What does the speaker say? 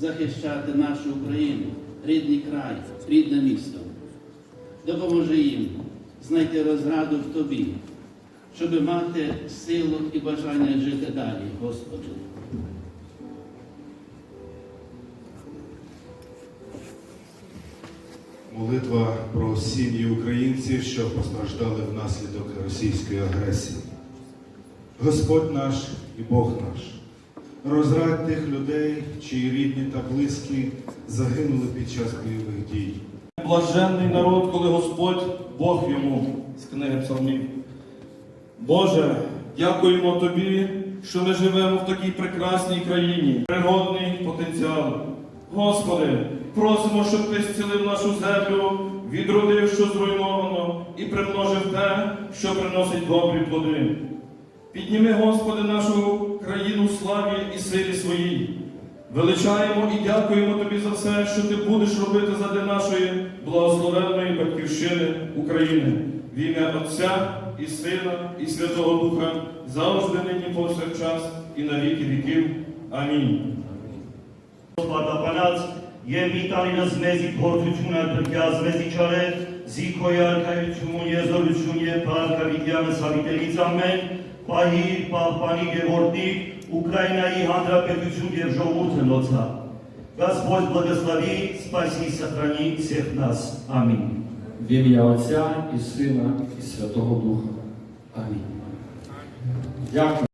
захищати нашу Україну, рідний край, рідне місто. Допоможи їм знайти розраду в тобі, щоб мати силу і бажання жити далі, Господи. Молитва про сім'ї українців, що постраждали внаслідок російської агресії. Господь наш і Бог наш, розрадь тих людей, чиї рідні та близькі загинули під час бойових дій. Блаженний народ, коли Господь Бог йому з книги Псалмів. Боже, дякуємо Тобі, що ми живемо в такій прекрасній країні, природний потенціал. Господи, просимо, щоб Ти зцілив нашу землю, відродив, що зруйновано, і примножив те, що приносить добрі плоди. Підніми, Господи, нашу країну славі і силі своїй. Величаємо і дякуємо Тобі за все, що Ти будеш робити заради нашої благословенної батьківщини України. В ім'я Отця і Сина, і Святого Духа, завжди нині повсякчас і на віки віків. Амінь. Պատապանած եւ մի տարինս մեզի փորձությունը դրկյազ մեզի չարե զիքոյ արքայություն եզորություն եւ բարգավիդյանը սավիտելից ամեն պահիր պահպանի եւ օրդի Ուկրաինայի հանրապետություն եւ ժողովուրդը նոցա Господь благослови, спаси и сохрани всех нас. Аминь. В ім'я Отця і Сина, і Святого Духа. Амінь. Дякую.